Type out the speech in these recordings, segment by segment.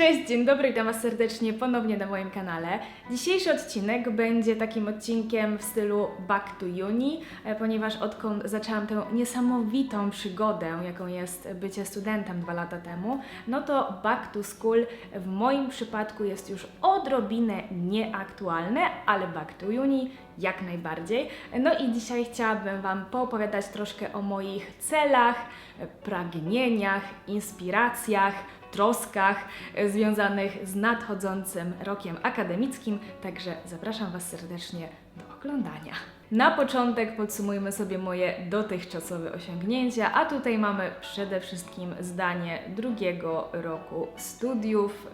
Cześć, dzień dobry, witam Was serdecznie ponownie na moim kanale. Dzisiejszy odcinek będzie takim odcinkiem w stylu Back to Uni, e, ponieważ odkąd zaczęłam tę niesamowitą przygodę, jaką jest bycie studentem dwa lata temu, no to Back to School w moim przypadku jest już odrobinę nieaktualne, ale Back to Uni jak najbardziej. No i dzisiaj chciałabym Wam poopowiadać troszkę o moich celach, e, pragnieniach, inspiracjach, troskach związanych z nadchodzącym rokiem akademickim, także zapraszam Was serdecznie do oglądania. Na początek podsumujmy sobie moje dotychczasowe osiągnięcia, a tutaj mamy przede wszystkim zdanie drugiego roku studiów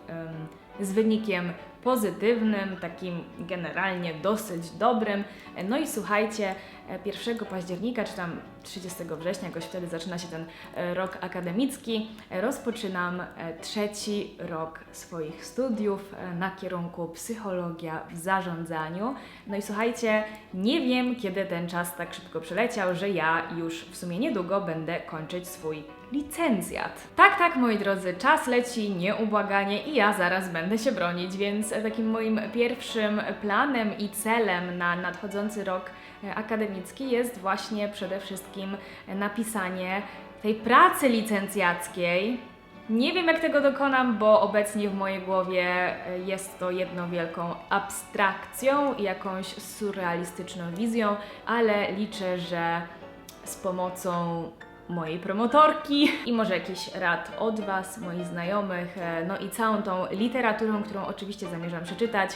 z wynikiem pozytywnym, takim generalnie dosyć dobrym. E, No i słuchajcie, e, 1 października, czy tam 30 września, jakoś wtedy zaczyna się ten e, rok akademicki, e, rozpoczynam e, trzeci rok swoich studiów e, na kierunku psychologia w zarządzaniu. No i słuchajcie, nie wiem kiedy ten czas tak szybko przeleciał, że ja już w sumie niedługo będę kończyć swój licencjat. Tak, tak, moi drodzy, czas leci nieubłaganie i ja zaraz będę się bronić, więc takim moim pierwszym planem i celem na nadchodzący rok e, akademicki jest właśnie przede wszystkim napisanie tej pracy licencjackiej. Nie wiem, jak tego dokonam, bo obecnie w mojej głowie e, jest to jedną wielką abstrakcją i jakąś surrealistyczną wizją, ale liczę, że z pomocą mojej promotorki i może jakiś rad od Was, moich znajomych, e, no i całą tą literaturą, którą oczywiście zamierzam przeczytać,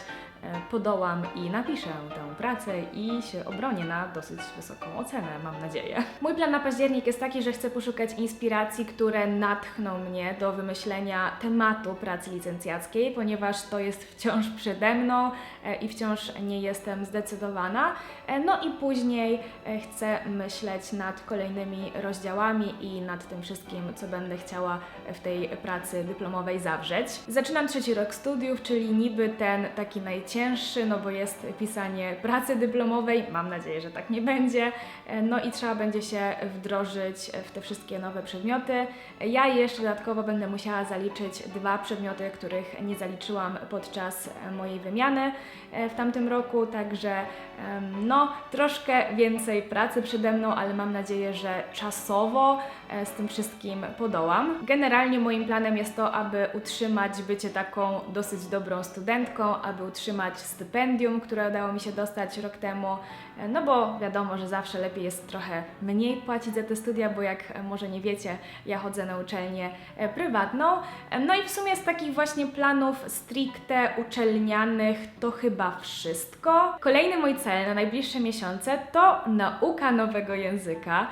podołam i napiszę tę pracę i się obronię na dosyć wysoką ocenę, mam nadzieję. Mój plan na październik jest taki, że chcę poszukać inspiracji, które natchną mnie do wymyślenia tematu pracy licencjackiej, ponieważ to jest wciąż przede mną e, i wciąż nie jestem zdecydowana. E, No i później e, chcę myśleć nad kolejnymi rozdziałami i nad tym wszystkim, co będę chciała w tej pracy dyplomowej zawrzeć. Zaczynam trzeci rok studiów, czyli niby ten taki najcięższy, no bo jest pisanie pracy dyplomowej. Mam nadzieję, że tak nie będzie. E, No i trzeba będzie się wdrożyć w te wszystkie nowe przedmioty. Ja jeszcze dodatkowo będę musiała zaliczyć dwa przedmioty, których nie zaliczyłam podczas mojej wymiany e, w tamtym roku, także no troszkę więcej pracy przede mną, ale mam nadzieję, że czasowo e, z tym wszystkim podołam. Generalnie moim planem jest to, aby utrzymać bycie taką dosyć dobrą studentką, aby utrzymać stypendium, które udało mi się dostać rok temu, no bo wiadomo, że zawsze lepiej jest trochę mniej płacić za te studia, bo jak e, może nie wiecie, ja chodzę na uczelnię e, prywatną. E, No i w sumie z takich właśnie planów stricte uczelnianych to chyba wszystko. Kolejny mój cel na najbliższe miesiące to nauka nowego języka.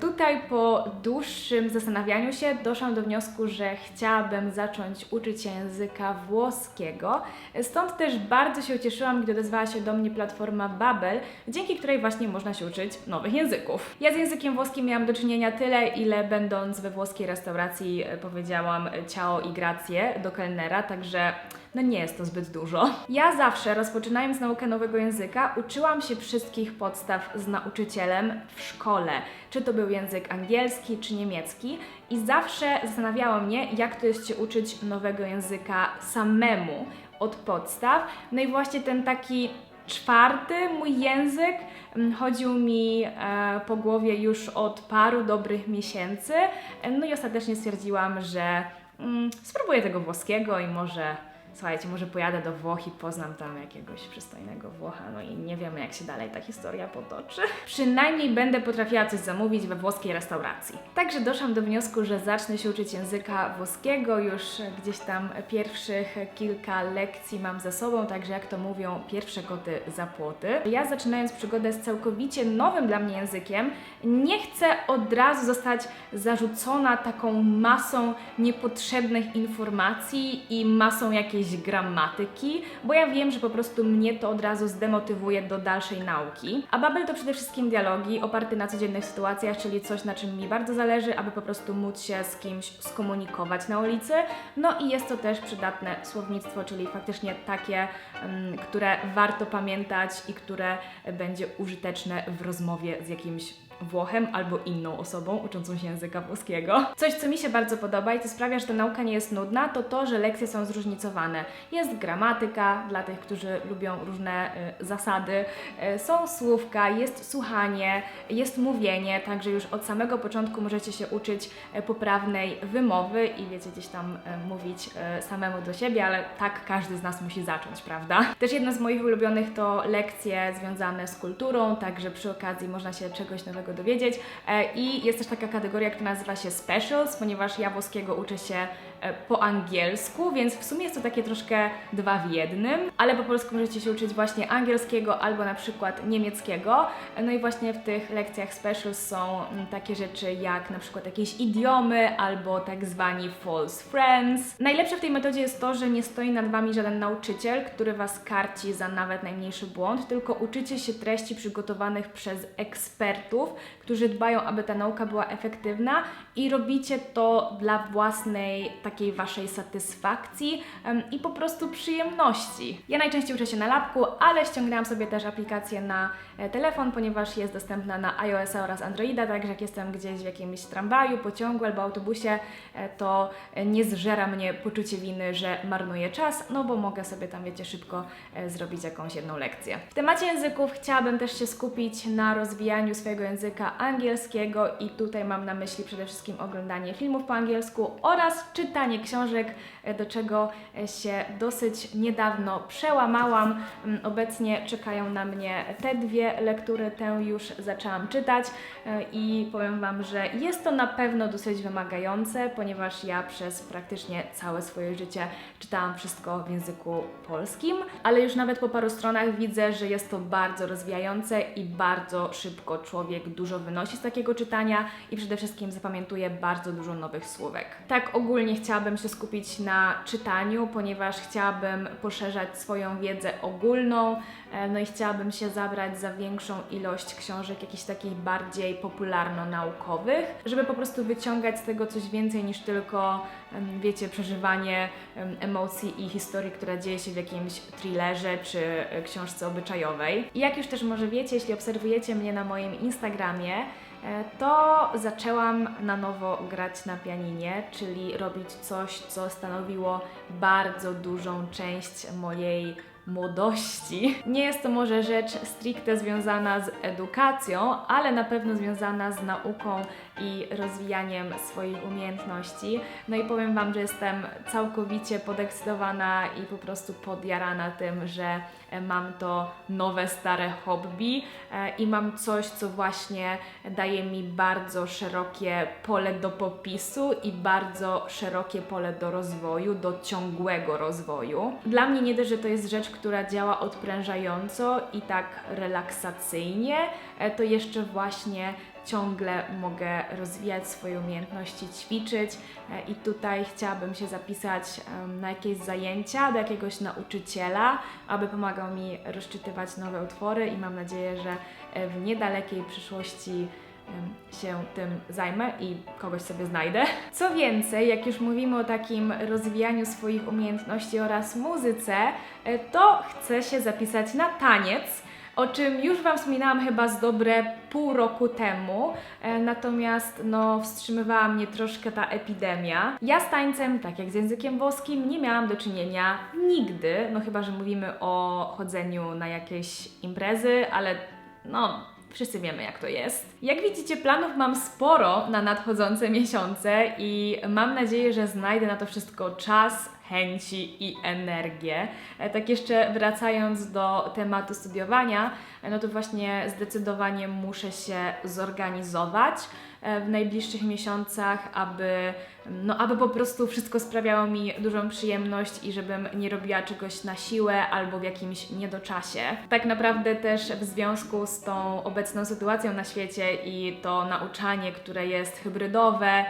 Tutaj po dłuższym zastanawianiu się doszłam do wniosku, że chciałabym zacząć uczyć się języka włoskiego. Stąd też bardzo się ucieszyłam, gdy odezwała się do mnie platforma Babel, dzięki której właśnie można się uczyć nowych języków. Ja z językiem włoskim miałam do czynienia tyle, ile będąc we włoskiej restauracji e, powiedziałam e, ciao i grazie do kelnera, także no nie jest to zbyt dużo. Ja zawsze, rozpoczynając naukę nowego języka, uczyłam się wszystkich podstaw z nauczycielem w szkole. Czy to był język angielski, czy niemiecki. I zawsze zastanawiało mnie, jak to jest się uczyć nowego języka samemu, od podstaw. No i właśnie ten taki czwarty mój język mm, chodził mi e, po głowie już od paru dobrych miesięcy. No i ostatecznie stwierdziłam, że mm, spróbuję tego włoskiego i może Słuchajcie, może pojadę do Włoch i poznam tam jakiegoś przystojnego Włocha, no i nie wiemy, jak się dalej ta historia potoczy. Przynajmniej będę potrafiła coś zamówić we włoskiej restauracji. Także doszłam do wniosku, że zacznę się uczyć języka włoskiego. Już gdzieś tam pierwszych kilka lekcji mam za sobą, także jak to mówią, pierwsze koty za płoty. Ja zaczynając przygodę z całkowicie nowym dla mnie językiem, nie chcę od razu zostać zarzucona taką masą niepotrzebnych informacji i masą jakiejś gramatyki, bo ja wiem, że po prostu mnie to od razu zdemotywuje do dalszej nauki. A Babel to przede wszystkim dialogi oparte na codziennych sytuacjach, czyli coś, na czym mi bardzo zależy, aby po prostu móc się z kimś skomunikować na ulicy. No i jest to też przydatne słownictwo, czyli faktycznie takie, mm, które warto pamiętać i które będzie użyteczne w rozmowie z jakimś Włochem albo inną osobą uczącą się języka włoskiego. Coś, co mi się bardzo podoba i co sprawia, że ta nauka nie jest nudna, to to, że lekcje są zróżnicowane. Jest gramatyka dla tych, którzy lubią różne y, zasady, y, są słówka, jest słuchanie, jest mówienie, także już od samego początku możecie się uczyć y, poprawnej wymowy i wiecie gdzieś tam y, mówić y, samemu do siebie, ale tak każdy z nas musi zacząć, prawda? Też jedna z moich ulubionych to lekcje związane z kulturą, także przy okazji można się czegoś nowego dowiedzieć. E, I jest też taka kategoria, która nazywa się Specials, ponieważ ja włoskiego uczę się po angielsku, więc w sumie jest to takie troszkę dwa w jednym, ale po polsku możecie się uczyć właśnie angielskiego albo na przykład niemieckiego. E, No i właśnie w tych lekcjach Specials są mm, takie rzeczy jak na przykład jakieś idiomy albo tak zwani false friends. Najlepsze w tej metodzie jest to, że nie stoi nad Wami żaden nauczyciel, który Was karci za nawet najmniejszy błąd, tylko uczycie się treści przygotowanych przez ekspertów, którzy dbają, aby ta nauka była efektywna i robicie to dla własnej takiej Waszej satysfakcji i po prostu przyjemności. Ja najczęściej uczę się na lapku, ale ściągnęłam sobie też aplikację na telefon, ponieważ jest dostępna na iOS oraz Androida, także jak jestem gdzieś w jakimś tramwaju, pociągu albo autobusie, e, to e, nie zżera mnie poczucie winy, że marnuję czas, no bo mogę sobie tam, wiecie, szybko e, zrobić jakąś jedną lekcję. W temacie języków chciałabym też się skupić na rozwijaniu swojego języka angielskiego i tutaj mam na myśli przede wszystkim oglądanie filmów po angielsku oraz czytanie książek, e, do czego e, się dosyć niedawno przełamałam. Mm, Obecnie czekają na mnie te dwie lektury, tę już zaczęłam czytać e, i powiem Wam, że jest to na pewno dosyć wymagające, ponieważ ja przez praktycznie całe swoje życie czytałam wszystko w języku polskim, ale już nawet po paru stronach widzę, że jest to bardzo rozwijające i bardzo szybko człowiek dużo wynosi z takiego czytania i przede wszystkim zapamiętuje bardzo dużo nowych słówek. Tak ogólnie chciałabym się skupić na czytaniu, ponieważ chciałabym poszerzać swoją wiedzę ogólną, no i chciałabym się zabrać za większą ilość książek jakichś takich bardziej popularno-naukowych, żeby po prostu wyciągać z tego coś więcej niż tylko, wiecie, przeżywanie em, emocji i historii, która dzieje się w jakimś thrillerze czy e, książce obyczajowej. I jak już też może wiecie, jeśli obserwujecie mnie na moim Instagramie, e, to zaczęłam na nowo grać na pianinie, czyli robić coś, co stanowiło bardzo dużą część mojej młodości. Nie jest to może rzecz stricte związana z edukacją, ale na pewno związana z nauką i rozwijaniem swoich umiejętności. No i powiem Wam, że jestem całkowicie podekscytowana i po prostu podjarana tym, że mam to nowe, stare hobby e, i mam coś, co właśnie daje mi bardzo szerokie pole do popisu i bardzo szerokie pole do rozwoju, do ciągłego rozwoju. Dla mnie nie dość, że to jest rzecz, która działa odprężająco i tak relaksacyjnie, e, to jeszcze właśnie ciągle mogę rozwijać swoje umiejętności, ćwiczyć e, i tutaj chciałabym się zapisać na jakieś zajęcia do jakiegoś nauczyciela, aby pomagał mi rozczytywać nowe utwory i mam nadzieję, że e, w niedalekiej przyszłości się tym zajmę i kogoś sobie znajdę. Co więcej, jak już mówimy o takim rozwijaniu swoich umiejętności oraz muzyce, e, to chcę się zapisać na taniec o czym już Wam wspominałam chyba z dobre pół roku temu, e, natomiast no wstrzymywała mnie troszkę ta epidemia. Ja z tańcem, tak jak z językiem włoskim, nie miałam do czynienia nigdy, no chyba, że mówimy o chodzeniu na jakieś imprezy, ale no Wszyscy wiemy, jak to jest. Jak widzicie, planów mam sporo na nadchodzące miesiące i mam nadzieję, że znajdę na to wszystko czas, chęci i energię. E, Tak jeszcze wracając do tematu studiowania, e, no to właśnie zdecydowanie muszę się zorganizować w najbliższych miesiącach, aby, no, aby po prostu wszystko sprawiało mi dużą przyjemność i żebym nie robiła czegoś na siłę albo w jakimś niedoczasie. Tak naprawdę też w związku z tą obecną sytuacją na świecie i to nauczanie, które jest hybrydowe, e,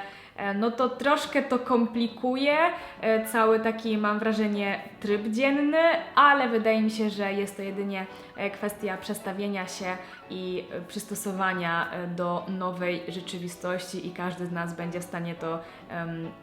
no to troszkę to komplikuje e, cały taki, mam wrażenie, tryb dzienny, ale wydaje mi się, że jest to jedynie e, kwestia przestawienia się i e, przystosowania e, do nowej rzeczywistości i każdy z nas będzie w stanie to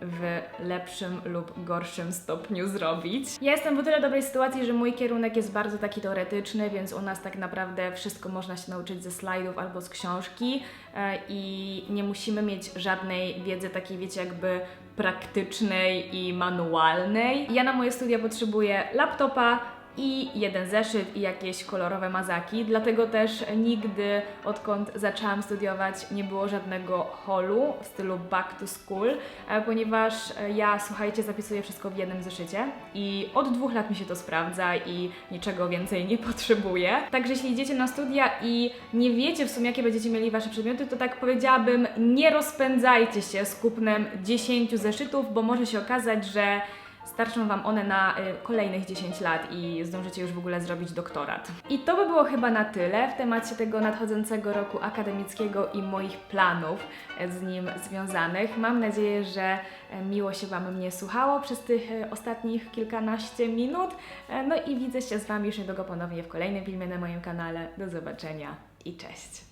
w lepszym lub gorszym stopniu zrobić. Ja jestem w tyle dobrej sytuacji, że mój kierunek jest bardzo taki teoretyczny, więc u nas tak naprawdę wszystko można się nauczyć ze slajdów albo z książki e, i nie musimy mieć żadnej wiedzy takiej, wiecie, jakby praktycznej i manualnej. Ja na moje studia potrzebuję laptopa, i jeden zeszyt i jakieś kolorowe mazaki. Dlatego też nigdy, odkąd zaczęłam studiować, nie było żadnego holu w stylu back to school, e, ponieważ e, ja, słuchajcie, zapisuję wszystko w jednym zeszycie i od dwóch lat mi się to sprawdza i niczego więcej nie potrzebuję. Także jeśli idziecie na studia i nie wiecie w sumie, jakie będziecie mieli wasze przedmioty, to tak powiedziałabym, nie rozpędzajcie się z kupnem 10 zeszytów, bo może się okazać, że starczą Wam one na y, kolejnych 10 lat i zdążycie już w ogóle zrobić doktorat. I to by było chyba na tyle w temacie tego nadchodzącego roku akademickiego i moich planów e, z nim związanych. Mam nadzieję, że e, miło się Wam mnie słuchało przez tych e, ostatnich kilkanaście minut. No i widzę się z Wami już niedługo ponownie w kolejnym filmie na moim kanale. Do zobaczenia i cześć!